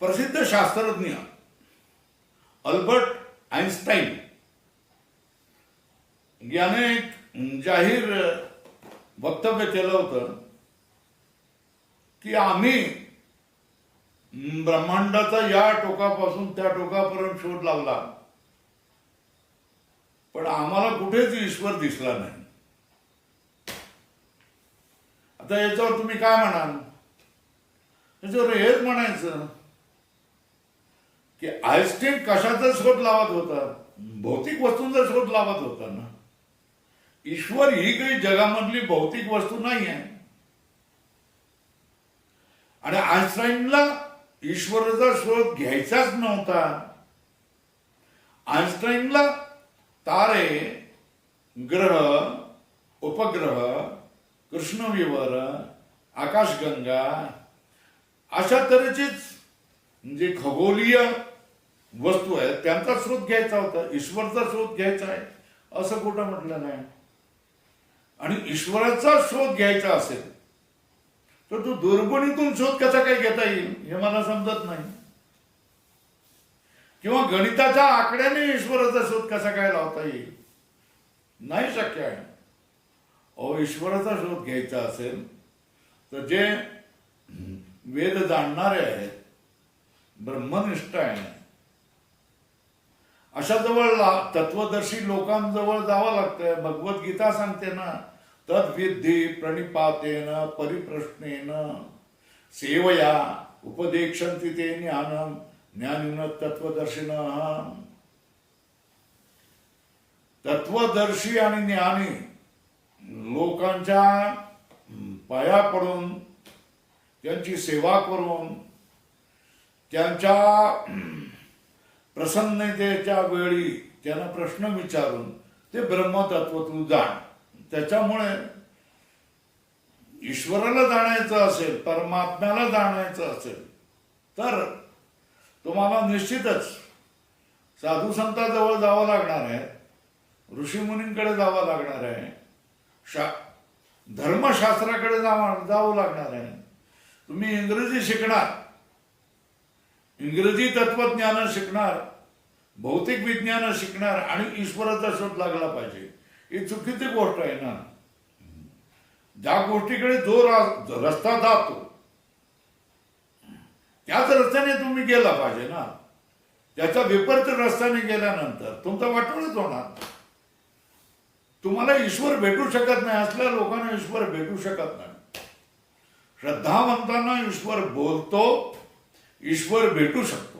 प्रसिद्ध शास्त्रज्ञ Albert Einstein याने एक जाहीर वक्तव्य केलं होतं की आम्ही ब्रह्मांडाचा या टोकापासून त्या टोकापर्यंत शोध लावला. पण आम्हाला कुठेच ईश्वर दिसला नाही. आता याच्यावर तुम्ही काय म्हणाल? याच्यावर हेच म्हणायचं की आईन्स्टीन कशाचा शोध लावत होता? भौतिक वस्तूंचा शोध लावत होता ना. ईश्वर ही काही जगामधली भौतिक वस्तू नाही आहे आणि आईन्स्टाईनला ईश्वराचा शोध घ्यायचाच नव्हता. आईन्स्टाईनला तारे ग्रह उपग्रह कृष्णविवर आकाशगंगा अशा तऱ्हेचीच म्हणजे खगोलीय वस्तू आहेत त्यांचा शोध घ्यायचा होता ईश्वरचा शोध घ्यायचा आहे असं कुठं म्हटलं नाही. आणि ईश्वराचा शोध घ्यायचा असेल तर तो दुर्गुणीतून शोध कसा काय घेता येईल हे मला समजत नाही. किंवा गणिताच्या आकड्याने ईश्वराचा शोध कसा काय लावता येईल नाही शक्य आहे. अहो ईश्वराचा शोध घ्यायचा असेल तर जे वेद जाणणारे आहेत ब्रह्मनिष्ठ आहे अशा जवळ तत्वदर्शी लोकांजवळ जावं लागतंय. भगवद्गीता सांगते ना तद्विधी प्रणिपातेन परिप्रश्नेन सेवया उपदेक्षन्ति ते ज्ञानम ज्ञानिन तत्वदर्शिन। तत्वदर्शी आणि ज्ञानी लोकांच्या पाया पडून त्यांची सेवा करून त्यांच्या प्रसन्नतेच्या वेळी त्यांना प्रश्न विचारून ते ब्रह्मतत्व तू जाण. त्याच्यामुळे ईश्वराला जाणायचं असेल परमात्म्याला जाणायचं असेल तर तुम्हाला निश्चितच साधू संताजवळ जावं लागणार आहे ऋषीमुनींकडे जावं लागणार आहे शा धर्मशास्त्राकडे जावं जावं लागणार आहे. तुम्ही इंग्रजी शिकणार इंग्रजी तत्वज्ञान शिकणार भौतिक विज्ञान शिकणार आणि ईश्वराचा शोध लागला पाहिजे. ही चुकीची गोष्ट आहे ना. ज्या गोष्टीकडे जो रस्ता जातो त्याच रस्त्याने तुम्ही गेला पाहिजे ना. त्याच्या विपरीत रस्त्याने गेल्यानंतर तुमचा वाटोळच होणार तुम्हाला ईश्वर भेटू शकत नाही असल्या लोकांना ईश्वर भेटू शकत नाही. श्रद्धावंतांना ईश्वर बोलतो ईश्वर भेटू शकतो.